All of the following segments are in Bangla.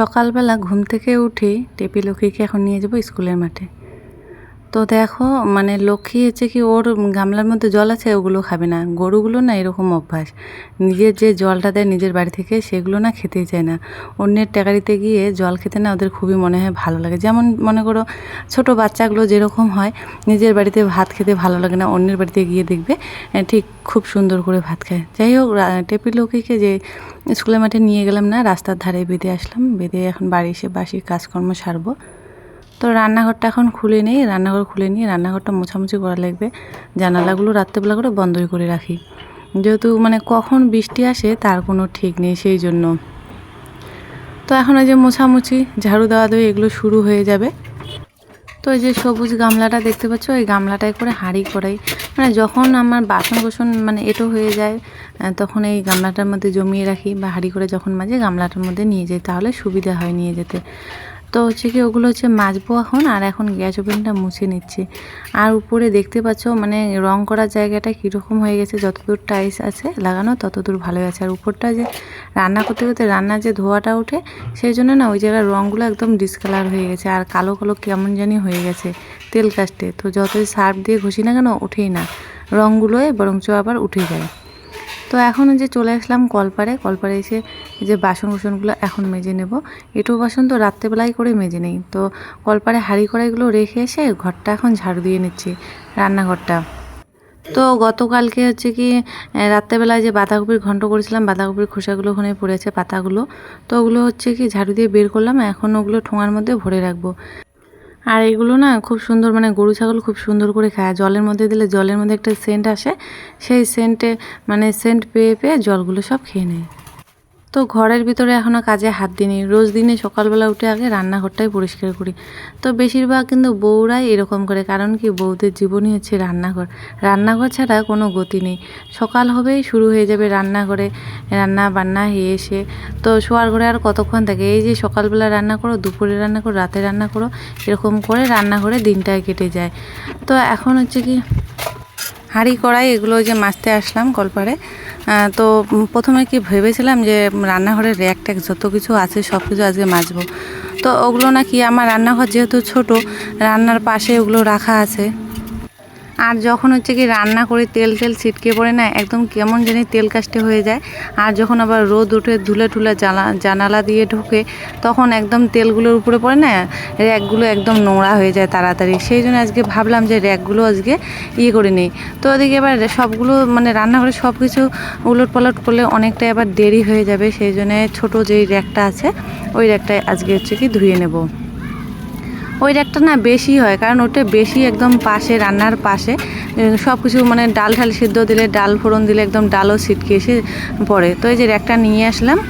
সকালবেলা ঘুম থেকে উঠে টেপি লক্ষ্মীকে এখন নিয়ে যাব স্কুলের মাঠে। তো দেখো মানে লক্ষ্মী হচ্ছে কি, ওর গামলার মধ্যে জল আছে, ওগুলো খাবে না। গরুগুলো না এরকম অভ্যাস। নিজের যে জলটা দেয় নিজের বাড়ি থেকে, সেগুলো না খেতেই চায় না। অন্যের ট্যাকারিতে গিয়ে জল খেতে না ওদের খুবই মনে হয় ভালো লাগে। যেমন মনে করো, ছোট বাচ্চাগুলো যেরকম হয়, নিজের বাড়িতে ভাত খেতে ভালো লাগে না, অন্যের বাড়িতে গিয়ে দেখবে ঠিক খুব সুন্দর করে ভাত খায়। যাই হোক টেপি লক্ষ্মীকে যে স্কুলের মাঠে নিয়ে গেলাম না, রাস্তার ধারে বেঁধে আসলাম। বেঁধে এখন বাড়ি এসে বাসির কাজকর্ম সারবো। তো রান্নাঘরটা এখন খুলে নেই, রান্নাঘর খুলে নিয়ে রান্নাঘরটা মোছামুছি করা লাগবে। জানালাগুলো রাত্রেবেলা করে বন্ধই করে রাখি। যেহেতু মানে কখন বৃষ্টি আসে তার কোনো ঠিক নেই সেই জন্য। তো এখন এই যে মোছামুছি, ঝাড়ু দেওয়া দেওয়া এগুলো শুরু হয়ে যাবে। তো এই যে সবুজ গামলাটা দেখতে পাচ্ছ ওই গামলাটায় করে হাঁড়ি করাই মানে যখন আমার বাসন কোসন মানে এটো হয়ে যায় তখন এই গামলাটার মধ্যে জমিয়ে রাখি বা হাঁড়ি করে যখন মাঝে গামলাটার মধ্যে নিয়ে যাই, তাহলে সুবিধা হয় নিয়ে যেতে। তো হচ্ছে কি, ওগুলো হচ্ছে মাজবো এখন আর এখন গ্যাস ওভেনটা মুছে নিচ্ছি। আর উপরে দেখতে পাচ্ছ মানে রং করার জায়গাটা কীরকম হয়ে গেছে, যতদূর টাইলস আছে লাগানো, ততদূর ভালো আছে। আর উপরটা যে রান্না করতে করতে রান্নার যে ধোয়াটা ওঠে, সেই জন্য না ওই জায়গার রঙগুলো একদম ডিসকালার হয়ে গেছে, আর কালো কালো কেমন জানি হয়ে গেছে তেল কাস্টে তো যতই সার্ফ দিয়ে ঘষি না কেন, ওঠেই না। রঙগুলোয় বরঞ্চ আবার উঠে যায়। তো এখন যে চলে আসলাম কলপারে কলপারে এসে যে বাসন কুসনগুলো এখন মেজে নেব। এটু বাসন তো রাত্রেবেলায় করে মেজে নেই। তো কলপারে হাঁড়ি কড়াইগুলো রেখে এসে ঘরটা এখন ঝাড়ু দিয়ে নিচ্ছি, রান্নাঘরটা। তো গতকালকে হচ্ছে কি রাত্রেবেলায় যে বাঁধাকপির ঘন্ট করেছিলাম, বাঁধাকপির খোসাগুলো ওখানে পড়েছে পাতাগুলো। তো ওগুলো হচ্ছে কি ঝাড়ু দিয়ে বের করলাম। এখন ওগুলো ঠোঙার মধ্যে ভরে রাখব। আর এগুলো না খুব সুন্দর মানে গরু ছাগল খুব সুন্দর করে খায়। জলের মধ্যে দিলে জলের মধ্যে একটা সেন্ট আসে, সেই সেন্টে মানে সেন্ট পেয়ে পেয়ে জলগুলো সব খেয়ে নেয়। তো ঘরের ভিতরে এখনও কাজে হাত দিইনি। রোজ দিনে সকালবেলা উঠে আগে রান্নাঘরটাই পরিষ্কার করি। তো বেশিরভাগ কিন্তু বউরাই এরকম করে, কারণ কি বউদের জীবনই হচ্ছে রান্নাঘর। রান্নাঘর ছাড়া কোনো গতি নেই। সকাল হবেই শুরু হয়ে যাবে রান্নাঘরে, রান্না বান্না হয়ে এসে। তো শোয়ার ঘরে আর কতক্ষণ থাকে? এই যে সকালবেলা রান্না করো, দুপুরে রান্না করো, রাতে রান্না করো, এরকম করে রান্নাঘরে দিনটায় কেটে যায়। তো এখন হচ্ছে কি, হাঁড়ি কড়াই এগুলো যে মাজতে আসলাম কলপারে। তো প্রথমে কি ভেবেছিলাম যে রান্নাঘরের র্যাক ট্যাক যত কিছু আছে, সব কিছু আজকে মাজবো। তো ওগুলো নাকি আমার রান্নাঘর যেহেতু ছোট, রান্নার পাশে ওগুলো রাখা আছে। আর যখন হচ্ছে কি রান্না করে তেল তেল ছিটকে পড়ে না, একদম কেমন জানি তেল কাস্টে হয়ে যায়। আর যখন আবার রোদ উঠে ধুলে টুলে জানা জানালা দিয়ে ঢুকে, তখন একদম তেলগুলোর উপরে পড়ে না, র্যাকগুলো একদম নোংরা হয়ে যায় তাড়াতাড়ি। সেই জন্য আজকে ভাবলাম যে র্যাকগুলো আজকে ইয়ে করে নিই। তো ওদিকে এবার সবগুলো মানে রান্নাঘরে সব কিছু উলট পালট করলে অনেকটা এবার দেরি হয়ে যাবে, সেই জন্য ছোটো যেই র্যাকটা আছে, ওই র্যাকটায় আজকে হচ্ছে কি ধুয়ে নেব। ওই র্যাকটা না বেশি হয় কারণ ওটা বেশি একদম পাশে রান্নার পাশে। সব কিছু মানে ডাল ঠাল সিদ্ধ দিলে ডাল ফোড়ন দিলে একদম ডালও ছিটকে এসে পড়ে। তো এই যে র্যাকটা নিয়ে আসলাম।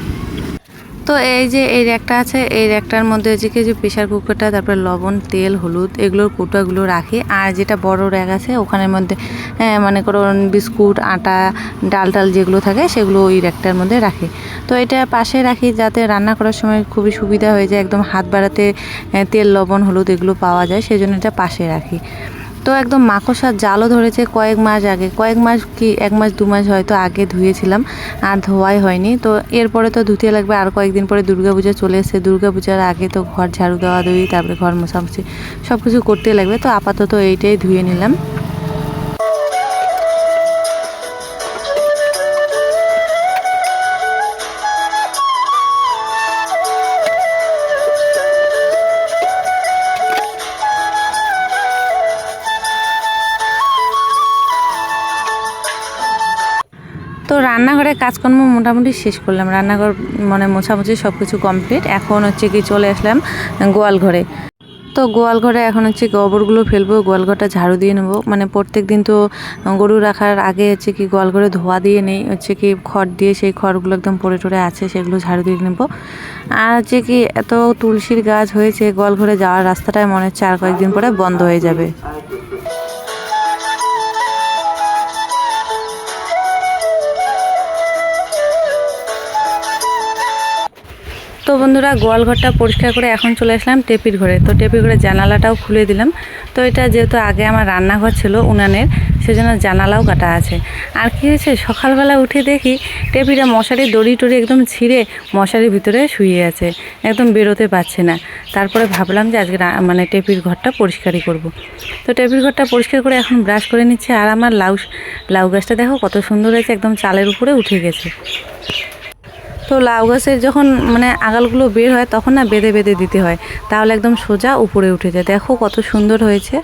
তো এই যে এই র্যাকটা আছে এই র্যাকটার মধ্যে যে কি যে প্রেশার কুকারটা তারপরে লবণ তেল হলুদ এগুলোর কৌটাগুলো রাখি। আর যেটা বড় র্যাক আছে ওখানের মধ্যে হ্যাঁ, মনে করো বিস্কুট আটা ডাল টাল যেগুলো থাকে সেগুলো ওই র্যাকটার মধ্যে রাখি। তো এটা পাশে রাখি যাতে রান্না করার সময় খুবই সুবিধা হয়ে যায়। একদম হাত বাড়াতে তেল, লবণ, হলুদ এগুলো পাওয়া যায় সেই জন্য এটা পাশে রাখি। তো একদম মাকড়সার জালও ধরেছে কয়েক মাস আগে। কয়েক মাস কি, এক মাস, দু মাস হয়তো আগে ধুয়েছিলাম, আর ধোয়াই হয়নি। তো এরপরে তো ধুতে লাগবে আর কয়েকদিন পরে দুর্গাপূজা চলে এসেছে। দুর্গাপূজার আগে তো ঘর ঝাড়ু দেওয়া ধুই তারপরে ঘর মোছামুছি সব কিছু করতে লাগবে। তো আপাতত এইটাই ধুয়ে নিলাম। রান্নাঘরে কাজকর্ম মোটামুটি শেষ করলাম। রান্নাঘর মানে মোছামুছি সব কিছু কমপ্লিট। এখন হচ্ছে কি চলে আসলাম গোয়াল ঘরে। তো গোয়াল ঘরে এখন হচ্ছে গোবরগুলো ফেলব, গোয়াল ঘরটা ঝাড়ু দিয়ে নেব। মানে প্রত্যেক দিন তো গরু রাখার আগে হচ্ছে কি গোয়াল ঘরে ধোয়া দিয়ে নেই। হচ্ছে কি খড় দিয়ে সেই খড়গুলো একদম পড়ে টরে আছে, সেগুলো ঝাড়ু দিয়ে নেব। আর হচ্ছে কি এত তুলসীর গাছ হয়েছে, গোয়াল ঘরে যাওয়ার রাস্তাটায় মনে হচ্ছে আর কয়েকদিন পরে বন্ধ হয়ে যাবে। তো বন্ধুরা গোয়াল ঘরটা পরিষ্কার করে এখন চলে আসলাম টেপির ঘরে। তো টেপির ঘরে জানালাটাও খুলে দিলাম। তো এটা যেহেতু আগে আমার রান্নাঘর ছিল উনানের, সেজন্য জানালাও কাটা আছে। আর কি হয়েছে? সকালবেলা উঠে দেখি টেপিটা মশারি দড়ি টড়ি একদম ছিঁড়ে মশারির ভিতরে শুয়ে আছে। একদম বেরোতে পারছে না। তারপরে ভাবলাম যে আজকে মানে টেপির ঘরটা পরিষ্কারই করব। তো টেপির ঘরটা পরিষ্কার করে এখন ব্রাশ করে নিচ্ছে। আর আমার লাউ লাউ গাছটা দেখো কত সুন্দর হয়েছে, একদম চালের উপরে উঠে গেছে। তো লাউ গাছের যখন মানে আগালগুলো বের হয়, তখন না বেঁধে বেঁধে দিতে হয়। তাহলে একদম সোজা উপরে উঠে যায়। দেখো কত সুন্দর হয়েছে।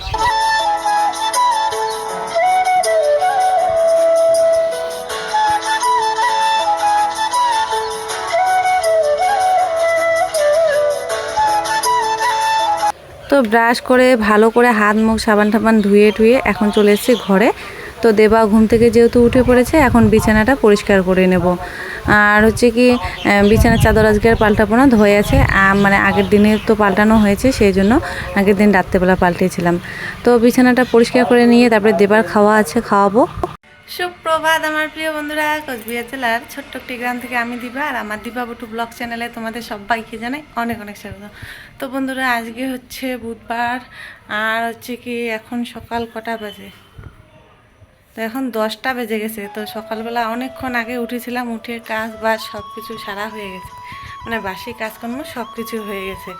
তো ব্রাশ করে, ভালো করে হাত মুখ সাবান টাবান ধুয়ে টুয়ে এখন চলে এসেছি ঘরে। তো দেবা ঘুম থেকে যেহেতু উঠে পড়েছে, এখন বিছানাটা পরিষ্কার করে নেব। আর হচ্ছে কি বিছানার চাদর আজকে আর পাল্টাবো না, ধোয়ে আছে। মানে আগের দিনে তো পাল্টানো হয়েছে, সেই জন্য আগের দিন রাত্রেবেলা পাল্টেছিলাম তো বিছানাটা পরিষ্কার করে নিয়ে তারপরে দেবার খাওয়া আছে, খাওয়াবো। সুপ্রভাত আমার প্রিয় বন্ধুরা, কোচবিহার জেলার ছোট্ট একটি গ্রাম থেকে আমি দিবা, আর আমার দিবা বটু ব্লগ চ্যানেলে তোমাদের সবাইকে জানাই অনেক অনেক স্বাগত। তো বন্ধুরা, আজকে হচ্ছে বুধবার, আর হচ্ছে কি এখন সকাল কটা বাজে? তো এখন দশটা বেজে গেছে। তো সকালবেলা অনেকক্ষণ আগে উঠেছিলাম, উঠে কাজ বাজ সব কিছু সারা হয়ে গেছে। মানে বাসি কাজকর্ম সব কিছু হয়ে গেছে।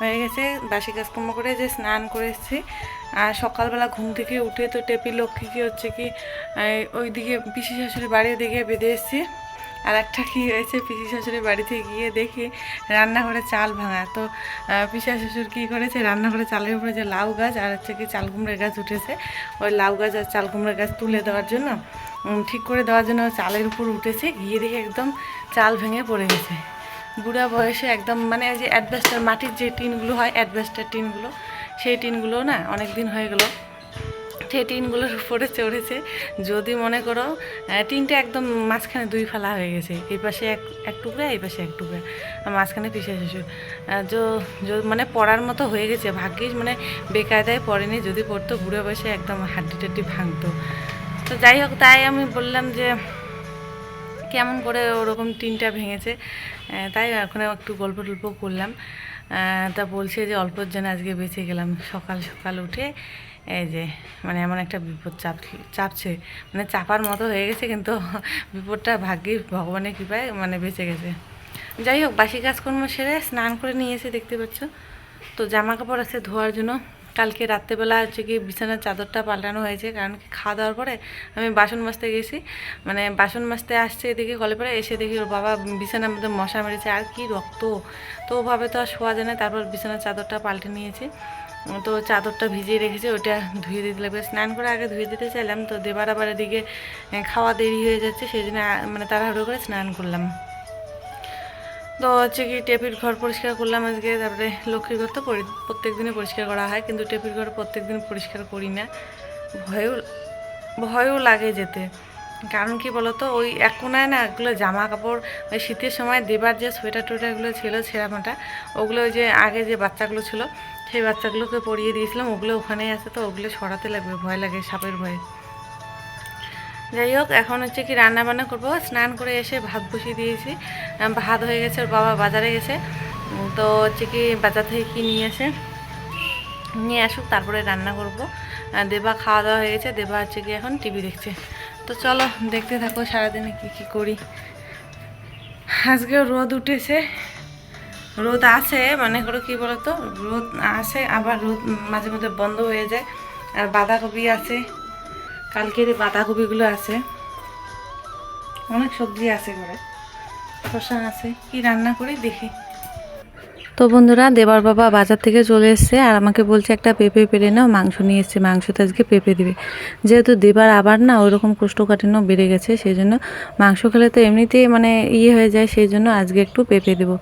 হয়ে গেছে, বাসি কাজকর্ম করে যে স্নান করে এসেছি। আর সকালবেলা ঘুম থেকে উঠে তো টেপি লক্ষ্মীকে হচ্ছে কি ওই ওইদিকে পিসি শাশুড়ি বাড়ির দিকে বেঁধে এসেছি। আর একটা কী হয়েছে, পিসি শাশুড়ির বাড়িতে গিয়ে দেখি রান্নাঘরে চাল ভাঙা। তো পিসা শ্বশুর কী করেছে, রান্নাঘরে চালের উপরে যে লাউ গাছ আর হচ্ছে কি চাল কুমড়োর গাছ উঠেছে, ওই লাউ গাছ আর চাল কুমড়োর গাছ তুলে দেওয়ার জন্য ঠিক করে দেওয়ার জন্য চালের উপর উঠেছে, গিয়ে দেখে একদম চাল ভেঙে পড়ে গেছে। বুড়া বয়সে একদম মানে যে অ্যাডভেস্টার মাটির যে টিনগুলো হয়, অ্যাডভেস্টার টিনগুলো, সেই টিনগুলো না অনেক দিন হয়ে গেলো সেই টিনগুলোর উপরে চড়েছে। যদি মনে করো টিনটা একদম মাঝখানে দুই ফালা হয়ে গেছে। এই পাশে এক এক টুকরা, এই পাশে এক টুকরা। মাঝখানে শ্বশুর যো মানে পড়ার মতো হয়ে গেছে। ভাগ্যিস মানে বেকায়দায় পড়েনি। যদি পড়তো, বুড়ো বয়সে একদম হাড্ডি টাড্ডি ভাঙতো। তো যাই হোক, তাই আমি বললাম যে, কেমন করে ওরকম টিনটা ভেঙেছে। তাই এখন একটু গল্প টল্প করলাম তা বলছে যে, অল্পর জন্য আজকে বেঁচে গেলাম। সকাল সকাল উঠে এই যে মানে এমন একটা বিপদ চাপ চাপছে। মানে চাপার মতো হয়ে গেছে, কিন্তু বিপদটা ভাগ্যিস ভগবানের কৃপায় মানে বেঁচে গেছে। যাই হোক, বাসি কাজকর্ম সেরে স্নান করে নিয়ে এসে দেখতে পাচ্ছ। তো জামা কাপড় আছে ধোয়ার জন্য। কালকে রাত্রেবেলা হচ্ছে কি বিছানার চাদরটা পাল্টানো হয়েছে, কারণ কি খাওয়া দাওয়ার পরে আমি বাসন মাজতে গেছি। মানে বাসন মাজতে আসছে এদিকে কলে পরে, এসে দেখি ওর বাবা বিছানার মধ্যে মশা মেরেছে, আর কি রক্ত। তো ওভাবে তো আর শোয়া যায় না, তারপর বিছানার চাদরটা পাল্টে নিয়েছি। তো চাদরটা ভিজিয়ে রেখেছি ওটা ধুয়ে দিতে লাগবে। স্নান করে আগে ধুয়ে দিতে চাইলাম, তো দেবার আবার এদিকে খাওয়া দেরি হয়ে যাচ্ছে সেই জন্য মানে তাড়াহুড়ো করে স্নান করলাম। তো হচ্ছে কি, টেপির ঘর পরিষ্কার করলাম আজকে, তারপরে লক্ষ্মীর ঘর তো প্রত্যেক দিনে পরিষ্কার করা হয়, কিন্তু টেপির ঘর প্রত্যেক দিন পরিষ্কার করি না। ভয়ও ভয়ও লাগে যেতে। কারণ কি বলতো, ওই এক কোনায় না এগুলো জামা কাপড় ওই শীতের সময় দেবার যে সোয়েটার টোয়েটারগুলো ছিল, ছেঁড়া মাটা, ওগুলো যে আগে যে বাচ্চাগুলো ছিল সেই বাচ্চাগুলোকে পরিয়ে দিয়েছিলাম, ওগুলো ওখানেই আছে তো, ওগুলো সরাতে লাগবে, ভয় লাগে সাপের ভয়ে। যাই হোক, এখন হচ্ছে কি রান্না বান্না করব। স্নান করে এসে ভাত বসিয়ে দিয়েছি। ভাত হয়ে গেছে, ওর বাবা বাজারে গেছে। তো হচ্ছে কি বাজার থেকে কি নিয়ে আসে? নিয়ে আসুক, তারপরে রান্না করব। দেবা খাওয়া দাওয়া হয়ে গেছে, দেবা হচ্ছে কি এখন টিভি দেখছে। তো চলো, দেখতে থাকো সারাদিনে কি কি করি। আজকেও রোদ উঠেছে। রোদ আছে মানে করো কি বলতো, রোদ আসে আবার রোদ মাঝে মধ্যে বন্ধ হয়ে যায়। আর বাঁধাকপি আছে, কালকের বাঁধাকপিগুলো আছে। অনেক সবজি আছে ঘরে। শসা আছে, কি রান্না করি দেখি। তো বন্ধুরা, দেবার বাবা বাজার থেকে চলে এসছে আর আমাকে বলছে একটা পেঁপে পেরে নাও, মাংস নিয়ে এসছে। মাংসতে আজকে পেঁপে দিবে। যেহেতু দেবার আবার না ওইরকম কোষ্ঠকাঠিন্য বেড়ে গেছে, সেই জন্য মাংস খেলে তো এমনিতেই মানে ইয়ে হয়ে যায়, সেই জন্য আজকে একটু পেঁপে দেবো।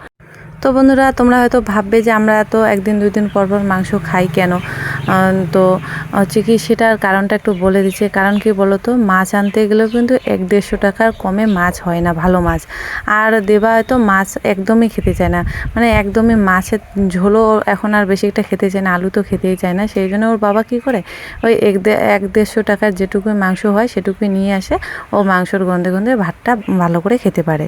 তো বন্ধুরা, তোমরা হয়তো ভাববে যে আমরা তো একদিন দুই দিন পর পর মাংস খাই কেন? তো হচ্ছে কি সেটার কারণটা একটু বলে দিচ্ছে। কারণ কি বলো তো মাছ আনতে গেলেও কিন্তু এক দেড়শো টাকার কমে মাছ হয় না, ভালো মাছ। আর দেবা হয়তো মাছ একদমই খেতে চায় না। মানে একদমই মাছের ঝোলও এখন আর বেশি একটা খেতে চায় না, আলু তো খেতেই চায় না। সেই জন্য ওর বাবা কি করে, ওই এক এক দেড়শো টাকার যেটুকু মাংস হয় সেটুকুই নিয়ে আসে। ও মাংসর গন্ধে গন্ধে ভাতটা ভালো করে খেতে পারে।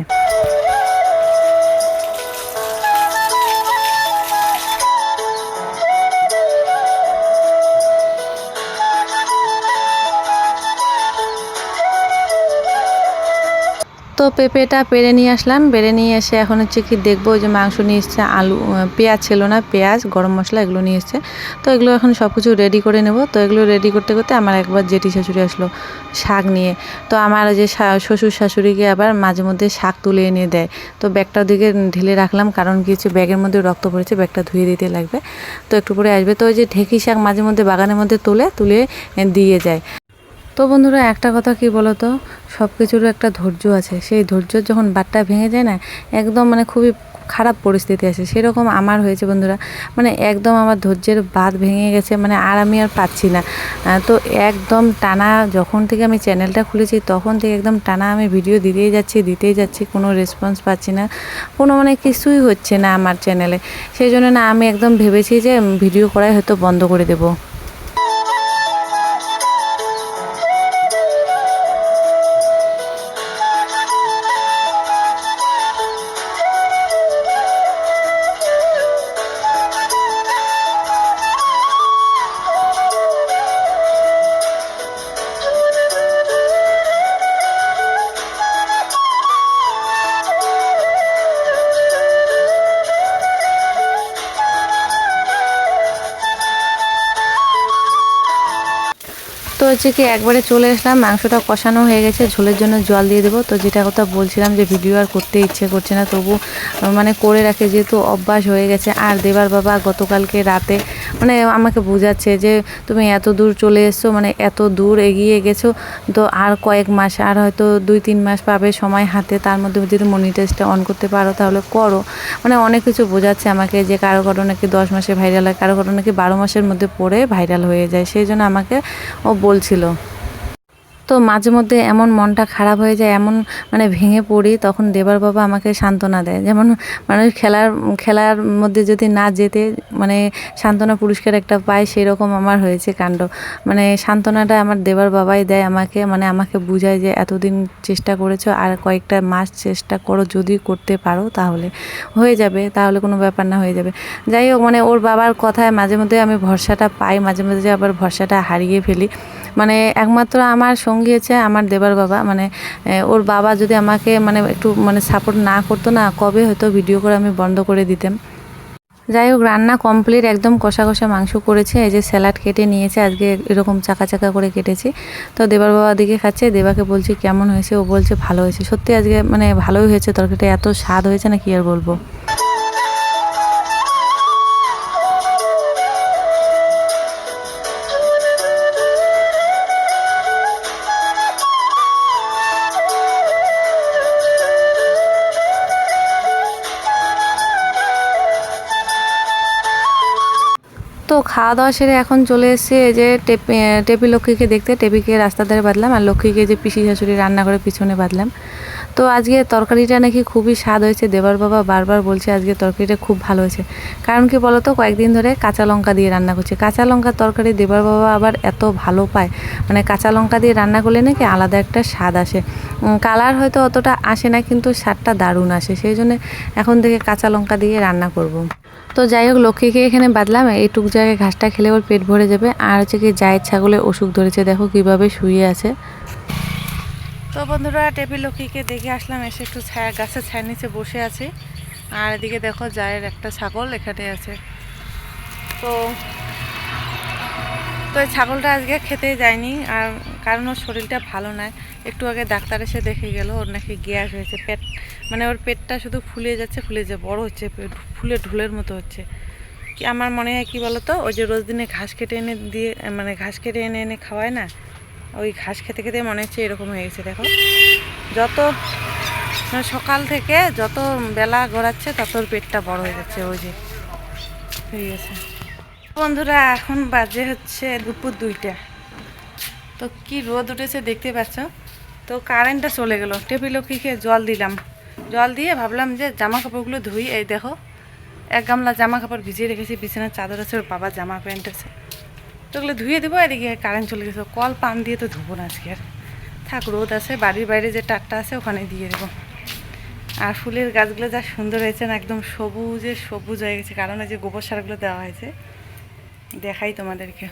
পেঁপেটা পেরে নিয়ে আসলাম। পেরে নিয়ে এসে এখন হচ্ছে কি দেখব যে মাংস নিয়ে এসছে, আলু পেঁয়াজ ছিল না, পেঁয়াজ, গরম মশলা এগুলো নিয়ে এসছে। তো এগুলো এখন সব কিছু রেডি করে নেব। তো এগুলো রেডি করতে করতে আমার একবার জেঠি শাশুড়ি আসলো শাক নিয়ে। তো আমার যে শ্বশুর শাশুড়িকে আবার মাঝে মধ্যে শাক তুলে এনে দেয়। তো ব্যাগটা দিকে ঢেলে রাখলাম, কারণ কি হচ্ছে ব্যাগের মধ্যে রক্ত পড়েছে, ব্যাগটা ধুয়ে দিতে লাগবে। তো একটু পরে আসবে। তো ওই যে ঢেকি শাক মাঝে মধ্যে বাগানের মধ্যে তুলে তুলে দিয়ে যায়। তো বন্ধুরা, একটা কথা কি বলো তো সব কিছুর একটা ধৈর্য আছে। সেই ধৈর্য যখন বাটটা ভেঙে যায় না, একদম মানে খুবই খারাপ পরিস্থিতি আছে। সেরকম আমার হয়েছে বন্ধুরা। মানে একদম আমার ধৈর্যের বাদ ভেঙে গেছে মানে আর আমি আর পাচ্ছি না। তো একদম টানা যখন থেকে আমি চ্যানেলটা খুলেছি, তখন থেকে একদম টানা আমি ভিডিও দিতেই যাচ্ছি দিতেই যাচ্ছি, কোনো রেসপন্স পাচ্ছি না। কোনো মানে কিছুই হচ্ছে না আমার চ্যানেলে। সেই জন্য না আমি একদম ভেবেছি যে ভিডিও করাই হয়তো বন্ধ করে দেবো। হচ্ছে কি একবারে চলে আসলাম, মাংসটা কষানো হয়ে গেছে, ঝোলের জন্য জল দিয়ে দেবো। তো যেটা কথা বলছিলাম যে ভিডিও আর করতে ইচ্ছে করছে না, তবু মানে করে রাখে যেহেতু অভ্যাস হয়ে গেছে। আর দেবার বাবা, গতকালকে রাতে মানে আমাকে বোঝাচ্ছে যে তুমি এত দূর চলে এসছো মানে এত দূর এগিয়ে গেছো, তো আর কয়েক মাস, আর হয়তো দুই তিন মাস পাবে সময় হাতে, তার মধ্যে যদি মনিটাইজটা অন করতে পারো তাহলে করো। মানে অনেক কিছু বোঝাচ্ছে আমাকে যে কারও কারও নাকি দশ মাসে ভাইরাল হয়, কারও কারও নাকি বারো মাসের মধ্যে পড়ে ভাইরাল হয়ে যায়, সেই জন্য আমাকে ও বলছিল। তো মাঝে মধ্যে এমন মনটা খারাপ হয়ে যায়, এমন মানে ভেঙে পড়ি, তখন দেবার বাবা আমাকে সান্ত্বনা দেয়। যেমন মানুষ খেলার খেলার মধ্যে যদি না যেতে মানে সান্ত্বনা পুরস্কার একটা পায়, সেরকম আমার হয়েছে কাণ্ড। মানে সান্ত্বনাটা আমার দেবার বাবাই দেয় আমাকে মানে আমাকে বুঝায় যে এতদিন চেষ্টা করেছ, আর কয়েকটা মাস চেষ্টা করো, যদি করতে পারো তাহলে। হয়ে যাবে, তাহলে কোনো ব্যাপার না, হয়ে যাবে। যাই হোক মানে ওর বাবার কথায় মাঝে মধ্যে আমি ভরসাটা পাই, মাঝে মাঝে আবার ভরসাটা হারিয়ে ফেলি। মানে একমাত্র আমার সঙ্গী হচ্ছে আমার দেবার বাবা। মানে ওর বাবা যদি আমাকে মানে একটু মানে সাপোর্ট না করতো না, কবে হয়তো ভিডিও করে আমি বন্ধ করে দিতাম। যাই হোক, রান্না কমপ্লিট একদম কষা কষা মাংস করেছে। এই যে স্যালাড কেটে নিয়েছে, আজকে এরকম চাকা চাকা করে কেটেছি। তো দেবার বাবা দিকে খাচ্ছে, দেবাকে বলছি, কেমন হয়েছে? ও বলছে, ভালো হয়েছে। সত্যি আজকে মানে ভালোই হয়েছে, তরকারিটা এত স্বাদ হয়েছে না, কি আর বলব? খাওয়া দাওয়া সেরে এখন চলে এসেছি এই যে টেপি লক্ষ্মীকে দেখতে। টেপিকে রাস্তার ধারে বাঁধলাম আর লক্ষ্মীকে যে পিসি শাশুড়ি রান্না করে পিছনে বাঁধলাম। তো আজকে তরকারিটা নাকি খুবই স্বাদ হয়েছে। দেবার বাবা বারবার বলছে আজকে তরকারিটা খুব ভালো হয়েছে। কারণ কি বলতো, কয়েকদিন ধরে কাঁচা লঙ্কা দিয়ে রান্না করছে। কাঁচা লঙ্কার তরকারি দেবার বাবা আবার এত ভালো পায়। মানে কাঁচা লঙ্কা দিয়ে রান্না করলে নাকি আলাদা একটা স্বাদ আসে। কালার হয়তো অতটা আসে না, কিন্তু স্বাদটা দারুণ আসে। সেই জন্য এখন থেকে কাঁচা লঙ্কা দিয়ে রান্না করব। তো যাই হোক, লক্ষ্মীকে এখানে বাঁধলাম এইটুক জায়গায় ঘাসটা খেলে ওর পেট ভরে যাবে। আর হচ্ছে কি, জায়ের ছাগলের অসুখ ধরেছে। দেখো কীভাবে শুয়ে আছে। তো বন্ধুরা টেপি লক্ষ্মীকে দেখে আসলাম, এসে একটু ছায়া গাছের ছায়ের নিচে বসে আছি। আর এদিকে দেখো জায়ের একটা ছাগল এখানে আছে। তো তো এই ছাগলটা আজকে খেতে যায়নি, আর কারণ ওর শরীরটা ভালো নয়। একটু আগে ডাক্তার এসে দেখে গেল, ওর নাকি গ্যাস হয়েছে, পেট মানে ওর পেটটা শুধু ফুলে যাচ্ছে, ফুলে যে বড় হচ্ছে ফুলে ঢুলের মতো হচ্ছে। কি, আমার মনে হয় কি বলতো, ওই যে রোজ দিনে ঘাস কেটে এনে দিয়ে মানে ঘাস কেটে এনে এনে খাওয়ায় না ওই ঘাস খেতে খেতে মনে হচ্ছে এরকম হয়ে গেছে, দেখো। যত মানে সকাল থেকে যত বেলা গড়াচ্ছে, তত পেটটা বড় হয়ে যাচ্ছে, ওই যে। হয়ে গেছে। বন্ধুরা, এখন বাজে হচ্ছে দুপুর দুইটা। তো কি রোদ উঠেছে দেখতে পাচ্ছ? তো কারেন্টটা চলে গেল। টেবিলক্ষীকে জল দিলাম। জল দিয়ে ভাবলাম যে জামা কাপড়গুলো ধুই। এই দেখো, এক গামলা জামা কাপড় ভিজিয়ে রেখেছি, বিছানার চাদর আছে, ওর বাবার জামা প্যান্ট আছে। ওগুলো ধুয়ে দেবো, এদিকে কারেন্ট চলে গেছে। কল পান দিয়ে তো ধুবো না আজকে আর। থাক, রোদ আছে, বাড়ির বাইরে যে টাকটা আছে ওখানে দিয়ে দেবো। আর ফুলের গাছগুলো যা সুন্দর হয়েছে না, একদম সবুজে সবুজ হয়ে গেছে। কারণ এই যে গোবর সারগুলো দেওয়া হয়েছে। দেখাই তোমাদেরকে।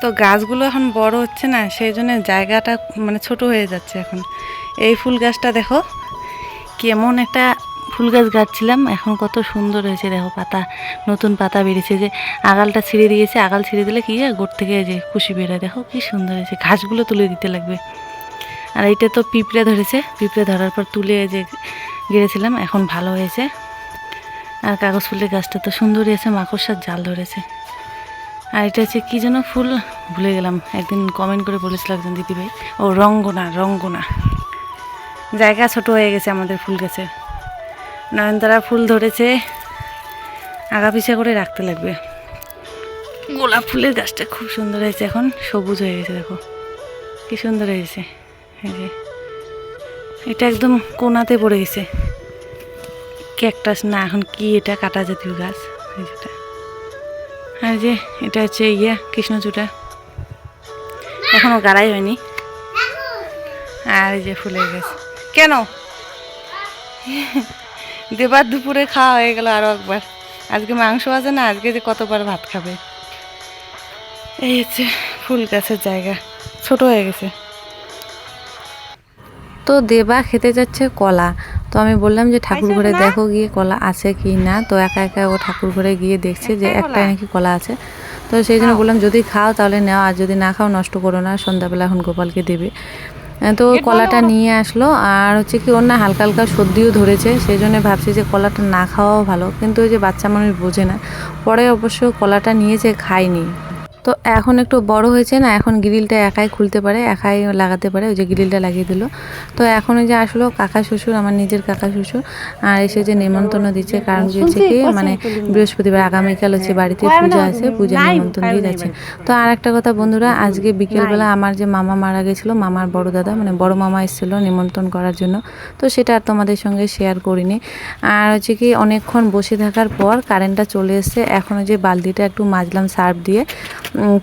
তো গাছগুলো এখন বড় হচ্ছে না, সেই জন্য জায়গাটা মানে ছোট হয়ে যাচ্ছে এখন। এই ফুল গাছটা দেখো, কেমন একটা ফুল গাছ গাছছিলাম, এখন কত সুন্দর হয়েছে দেখো পাতা, নতুন পাতা বেরিয়েছে যে আগালটা ছিঁড়ে দিয়েছে, আগাল ছিঁড়ে দিলে কি গোড় থেকে যে খুশি বেরোয়, দেখো কি সুন্দর হয়েছে, ঘাসগুলো তুলে দিতে লাগবে। আর এইটা তো পিঁপড়ে ধরেছে, পিঁপড়ে ধরার পর তুলে যে গেড়েছিলাম, এখন ভালো হয়েছে। আর কাগজ ফুলের গাছটা তো সুন্দরই আছে, মাকড়সার জাল ধরেছে। আর এটা হচ্ছে কী যেন ফুল, ভুলে গেলাম, একদিন কমেন্ট করে বলেছিল একজন দিদিভাই। ও রঙ্গনা রঙ্গনা। জায়গা ছোট হয়ে গেছে আমাদের ফুল গাছের নয়নতারা ফুল ধরেছে। আগা পিছা করে রাখতে লাগবে। গোলাপ ফুলের গাছটা খুব সুন্দর হয়েছে এখন, সবুজ হয়ে গেছে, দেখো। কি সুন্দর হয়েছে। যে, এটা একদম কোনাতে পড়ে গেছে। ক্যাকটাস না, এখন কি এটা কাটা জাতীয় গাছ? এই আর যে, এটা হচ্ছে ইয়া, কৃষ্ণচূড়া। এখনও গাড়াই হয়নি। আর এই যে ফুলের গাছ। কেন? দেবার দুপুরে খাওয়া হয়ে গেল আরও একবার। আজকে মাংস আছে না আজকে যে কতবার ভাত খাবে। এই হচ্ছে ফুল গাছের জায়গা ছোট হয়ে গেছে। তো দেবা খেতে যাচ্ছে কলা। তো আমি বললাম যে ঠাকুর ঘরে দেখো গিয়ে কলা আছে কি না। তো একা একা ও ঠাকুর ঘরে গিয়ে দেখছে যে একটা নাকি কলা আছে। তো সেই জন্য বললাম যদি খাও তাহলে নাও আর যদি না খাও নষ্ট করো না। সন্ধ্যাবেলা এখন গোপালকে দেবে। তো কলাটা নিয়ে আসলো আর হচ্ছে কি ওর না হালকা হালকা সর্দিও ধরেছে সেই জন্য ভাবছি যে কলাটা না খাওয়াও ভালো কিন্তু ওই যে বাচ্চা মানুষ বোঝে না। পরে অবশ্য কলাটা নিয়েছে খায়নি। তো এখন একটু বড় হয়েছে না এখন গ্রিলটা একাই খুলতে পারে একাই লাগাতে পারে ওই যে গ্রিলটা লাগিয়ে দিল। তো এখন যে আসলো কাকা শ্বশুর আমার নিজের কাকা শ্বশুর আর এসে যে নেমন্তন্ন দিচ্ছে কারণ হচ্ছে কি মানে বৃহস্পতিবার আগামীকাল হচ্ছে বাড়িতে পূজা আছে পূজা নেমন্তন্ন দিয়ে যাচ্ছে তো আর একটা কথা বন্ধুরা আজকে বিকেলবেলা আমার যে মামা মারা গেছিল মামার বড় দাদা মানে বড় মামা এসেছিল নিমন্ত্রণ করার জন্য তো সেটা আর তোমাদের সঙ্গে শেয়ার করিনি। আর হচ্ছে কি অনেকক্ষণ বসে থাকার পর কারেন্টটা চলে এসছে এখন ওই যে বালতিটা একটু মাজলাম সার্ফ দিয়ে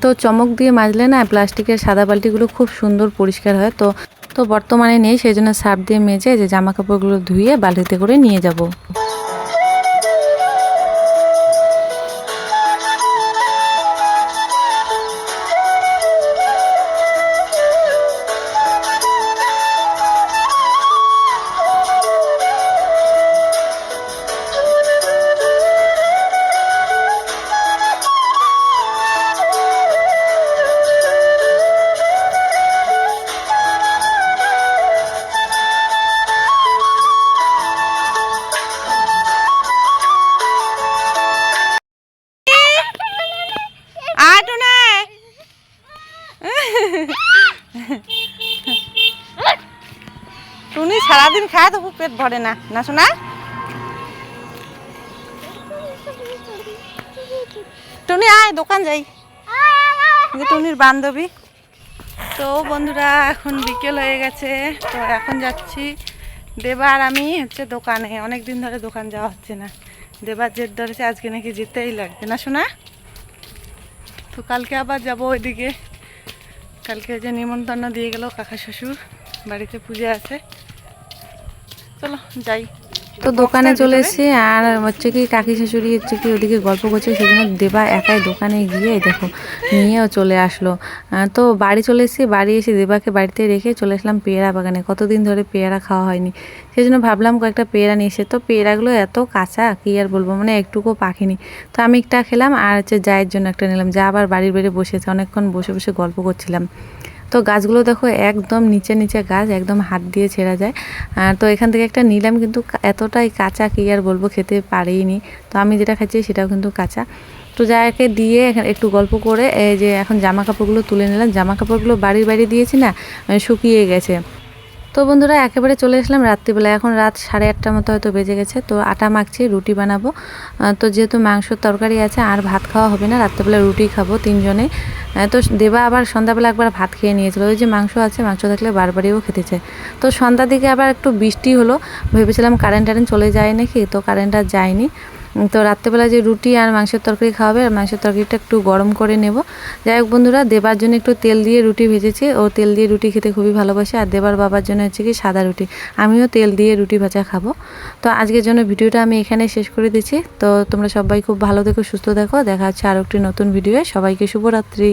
তো চমক দিয়ে মাজলে না প্লাস্টিকের সাদা বালতিগুলো খুব সুন্দর পরিষ্কার হয়। তো তো বর্তমানে নেই, সেই জন্য সার্ফ দিয়ে মেজে যে জামা কাপড়গুলো ধুয়ে বালতিতে করে নিয়ে যাব। পেট ভরে না। না শোনা টুনি, আয়, দোকান যাই। টুনির বান্ধবী। তো বন্ধুরা, এখন বিকেল হয়ে গেছে। তো এখন যাচ্ছি দেবার আমি হচ্ছে দোকানে। অনেক দিন ধরে দোকান যাওয়া হচ্ছে না। দেবার জেদ ধরেছে আজকে নাকি যেতেই লাগবে। না শোনা তো কালকে আবার যাব ওইদিকে। কালকে যে নিমন্ত্রণ দিয়ে গেল কাকা শ্বশুর। বাড়িতে পূজা আছে। চলো, যাই। তো দোকানে চলে এসেছি আর হচ্ছে কি কাকি শাশুড়ি হচ্ছে কি ওদিকে গল্প করছে, সেজন্য দেবা একাই দোকানে গিয়ে দেখো নিয়েও চলে আসলো। তো বাড়ি চলে এসেছি, বাড়ি এসে দেবাকে বাড়িতে রেখে চলে আসলাম পেয়ারা বাগানে। কতদিন ধরে পেয়ারা খাওয়া হয়নি। সেই জন্য ভাবলাম কয়েকটা পেয়ারা নিয়ে এসে, তো পেয়ারাগুলো এত কাঁচা, কী আর বলব মানে একটুকু পাখিনি তো আমি একটা খেলাম আর হচ্ছে জায়ের জন্য একটা নিলাম। যা আবার বাড়ির বাইরে বসেছে অনেকক্ষণ বসে বসে গল্প করছিলাম। তো গাছগুলো দেখো একদম নিচে নিচে গাছ, একদম হাত দিয়ে ছেঁড়া যায়। তো এখান থেকে একটা নিলাম কিন্তু এতটাই কাঁচা কি আর বলব, খেতে পারিনি। তো আমি যেটা খাচ্ছি সেটাও কিন্তু কাঁচা। তো যাকে দিয়ে একটু গল্প করে, এই যে এখন জামা কাপড়গুলো তুলে নিলাম। জামা কাপড়গুলো বাড়ির বাড়ি দিয়েছি না মানে শুকিয়ে গেছে। তো বন্ধুরা, একেবারে চলে এসলাম রাত্রিবেলা এখন রাত সাড়ে আটটার মতো হয়তো বেজে গেছে, তো আটা মাখছি, রুটি বানাবো। তো যেহেতু মাংসর তরকারি আছে, আর ভাত খাওয়া হবে না রাত্রিবেলা রুটি খাব তিনজনে। তো দেবা আবার সন্ধ্যাবেলা একবার ভাত খেয়ে নিয়েছিল। ওই যে মাংস আছে, মাংস থাকলে বারবারইও খেতে তো সন্ধ্যার দিকে আবার একটু বৃষ্টি হলো, ভেবেছিলাম কারেন্ট টারেন্ট চলে যায় নাকি, তো কারেন্ট আর যায়নি। তো রাত্রেবেলা যে রুটি আর মাংসের তরকারি খাওয়াবে, আর মাংসের তরকারিটা একটু গরম করে নেব। যাই হোক বন্ধুরা, দেবার জন্য একটু তেল দিয়ে রুটি ভেজেছি। ও তেল দিয়ে রুটি খেতে খুবই ভালোবাসে, আর দেবার বাবার জন্য হচ্ছে কি সাদা রুটি। আমিও তেল দিয়ে রুটি ভাজা খাব। তো আজকের জন্য ভিডিওটা আমি এখানে শেষ করে দিচ্ছি। তো তোমরা সবাই খুব ভালো দেখো সুস্থ দেখো দেখা হচ্ছে আরও একটি নতুন ভিডিও সবাইকে শুভরাত্রি।